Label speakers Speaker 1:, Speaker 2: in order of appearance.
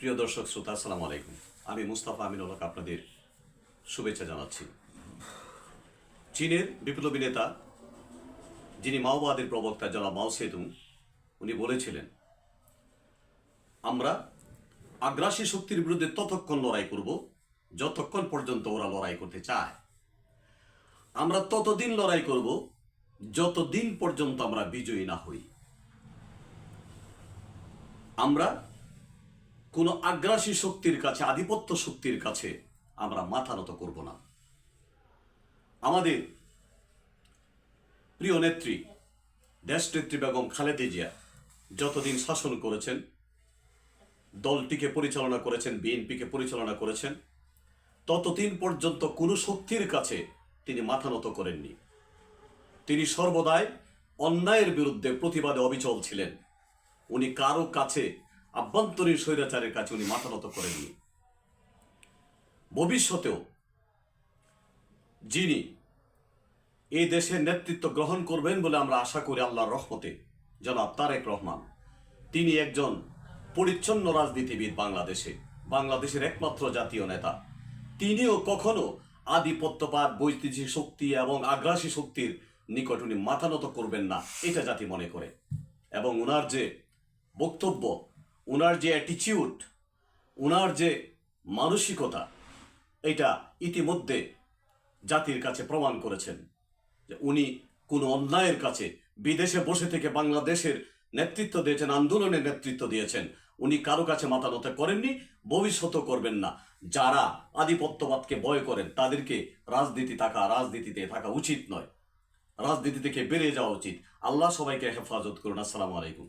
Speaker 1: প্রিয় দর্শক, শ্রোতা, আসসালামু আলাইকুম। আমি মুস্তাফা আমিনুল হক আপনাদের শুভেচ্ছা জানাচ্ছি। চীনের বিপ্লবী নেতা, যিনি মাওবাদের প্রবক্তা যারা মাও সেতুং, উনি বলেছিলেন, আমরা আগ্রাসী শক্তির বিরুদ্ধে ততক্ষণ লড়াই করব, যতক্ষণ পর্যন্ত ওরা লড়াই করতে চায়। আমরা ততদিন লড়াই করব, যতদিন পর্যন্ত আমরা বিজয়ী না হই। আমরা কোনো আগ্রাসী শক্তির কাছে, আধিপত্য শক্তির কাছে আমরা মাথা নত করব না। আমাদের প্রিয় নেত্রী, দেশনেত্রী বেগম খালেদা জিয়া যতদিন শাসন করেছেন, দলটিকে পরিচালনা করেছেন, বিএনপিকে পরিচালনা করেছেন, ততদিন পর্যন্ত কোনো শক্তির কাছে তিনি মাথা নত করেননি। তিনি সর্বদাই অন্যায়ের বিরুদ্ধে প্রতিবাদে অবিচল ছিলেন। উনি কারও কাছে আভ্যন্তরীণ স্বৈরাচারের কাছে উনি মাথা নত করেননি ভবিষ্যতেও যিনি এই দেশের নেতৃত্ব গ্রহণ করবেন বলে আমরা আশা করি আল্লাহর রহমতে, জনাব তারেক রহমান, তিনি একজন পরিচ্ছন্ন রাজনীতিবিদ বাংলাদেশে, বাংলাদেশের একমাত্র জাতীয় নেতা। তিনিও কখনো আধিপত্যবাদ, বৈদেশিক শক্তি এবং আগ্রাসী শক্তির নিকট উনি মাথা নত করবেন না, এটা জাতি মনে করে। এবং ওনার যে বক্তব্য ওনার যে অ্যাটিচিউড ওনার যে মানসিকতা, এটা ইতিমধ্যে জাতির কাছে প্রমাণ করেছেন যে উনি কোনো অন্যায়ের কাছে বিদেশে বসে থেকে বাংলাদেশের নেতৃত্ব দিয়েছেন, আন্দোলনের নেতৃত্ব দিয়েছেন, উনি কারও কাছে মাথা নত করেননি, ভবিষ্যতও করবেন না। যারা আধিপত্যবাদকে ভয় করেন, তাদেরকে রাজনীতি থাকা রাজনীতিতে থাকা উচিত নয়। রাজনীতি থেকে বেরিয়ে যাওয়া উচিত। আল্লাহ সবাইকে হেফাজত করুন। আসসালামু আলাইকুম।